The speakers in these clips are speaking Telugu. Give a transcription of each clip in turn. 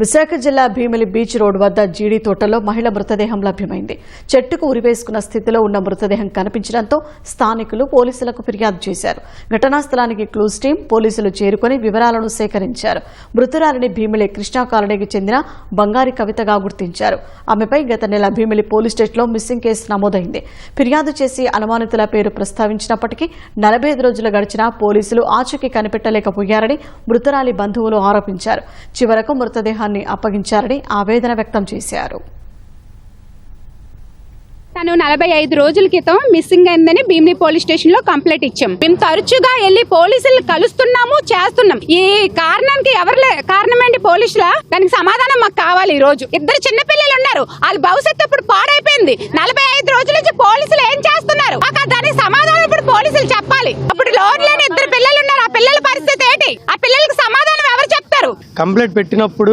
విశాఖ జిల్లా భీమిలి బీచ్ రోడ్ వద్ద జీడీ తోటలో మహిళ మృతదేహం లభ్యమైంది. చెట్టుకు ఉరివేసుకున్న స్థితిలో ఉన్న మృతదేహం కనిపించడంతో స్థానికులు పోలీసులకు ఫిర్యాదు చేశారు. ఘటనా స్థలానికి క్లూస్ టీం పోలీసులు చేరుకుని వివరాలను సేకరించారు. మృతురాలిని భీమిలి కృష్ణా కాలనీకి చెందిన బంగారి కవితగా గుర్తించారు. ఆమెపై గత నెల భీమిలి పోలీస్ స్టేషన్లో మిస్సింగ్ కేసు నమోదైంది. ఫిర్యాదు చేసి అనుమానితుల పేరు ప్రస్తావించినప్పటికీ నలభై ఐదు రోజులు గడిచినా పోలీసులు ఆచూకీ కనిపెట్టలేకపోయారని మృతురాలి బంధువులు ఆరోపించారు. చివరకు మృతదేహాన్ని అప్పగించారని ఆవేదన వ్యక్తం చేశారు. తను నలభై ఐదు రోజుల క్రితం మిస్సింగ్ అయిందని భీమిని పోలీస్ స్టేషన్లో కంప్లైంట్ ఇచ్చాం. మేము తరచుగా వెళ్ళి పోలీసులు కలుస్తున్నాము చేస్తున్నాం. ఈ కారణానికి ఎవరు కారణం ఏంటి పోలీసుల? దానికి సమాధానం మాకు కావాలి ఈ రోజు ఇద్దరు చిన్న పిల్లలు ఉన్నారు. వాళ్ళ భవిష్యత్తు ఇప్పుడు పాడైపోయింది. నలభై ఐదు రోజుల నుంచి పోలీసులు ఏం చేస్తున్నారు? దానికి సమాధానం ఇప్పుడు పోలీసులు చెప్పాలి. అప్పుడు లోన్ లేని ఇద్దరు పిల్లలు ఉన్నారు. ఆ పిల్లల పరిస్థితి ఏంటి? ఆ పిల్లలకి సమాధానం ఎవరు చెప్తారు కంప్లైంట్ పెట్టినప్పుడు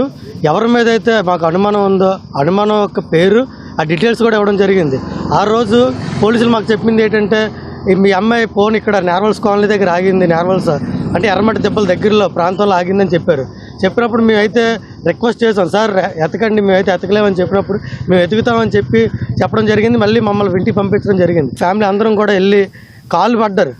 ఎవరి మీద అయితే మాకు అనుమానం ఉందో అనుమానం యొక్క పేరు ఆ డీటెయిల్స్ కూడా ఇవ్వడం జరిగింది. ఆ రోజు పోలీసులు మాకు చెప్పింది ఏంటంటే మీ అమ్మాయి ఫోన్ ఇక్కడ నార్వల్స్ కాలనీ దగ్గర ఆగింది నార్వల్స్ అంటే ఎర్రమట్టి దెబ్బల దగ్గరలో ప్రాంతంలో ఆగిందని చెప్పారు. చెప్పినప్పుడు మేమైతే రిక్వెస్ట్ చేసాం సార్ ఎతకండి మేమైతే ఎతకలేమని చెప్పినప్పుడు మేము ఎతుకుతామని చెప్పి చెప్పడం జరిగింది. మళ్ళీ మమ్మల్ని ఇంటికి పంపించడం జరిగింది. ఫ్యామిలీ అందరం కూడా వెళ్ళి కాలు పడ్డారు.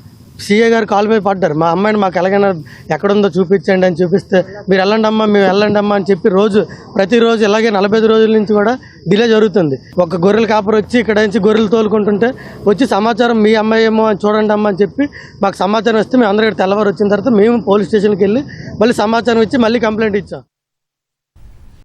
సీఏ గారు కాలు మీద పడ్డారు. మా అమ్మాయిని మాకు ఎలాగైనా ఎక్కడుందో చూపించండి అని చూపిస్తే మీరు వెళ్ళండి అమ్మా మేము వెళ్ళండి అమ్మా అని చెప్పి రోజు ప్రతిరోజు ఇలాగే నలభై ఐదు రోజుల నుంచి కూడా డిలే జరుగుతుంది. ఒక గొర్రెల కాపరు వచ్చి ఇక్కడ నుంచి గొర్రెలు తోలుకుంటుంటే వచ్చి సమాచారం మీ అమ్మాయి ఏమో అని చూడండి అమ్మా అని చెప్పి మాకు సమాచారం ఇస్తే మేము అందరూ ఇక్కడ తెల్లవారు వచ్చిన తర్వాత మేము పోలీస్ స్టేషన్కి వెళ్ళి మళ్ళీ సమాచారం ఇచ్చి మళ్ళీ కంప్లైంట్ ఇచ్చాం.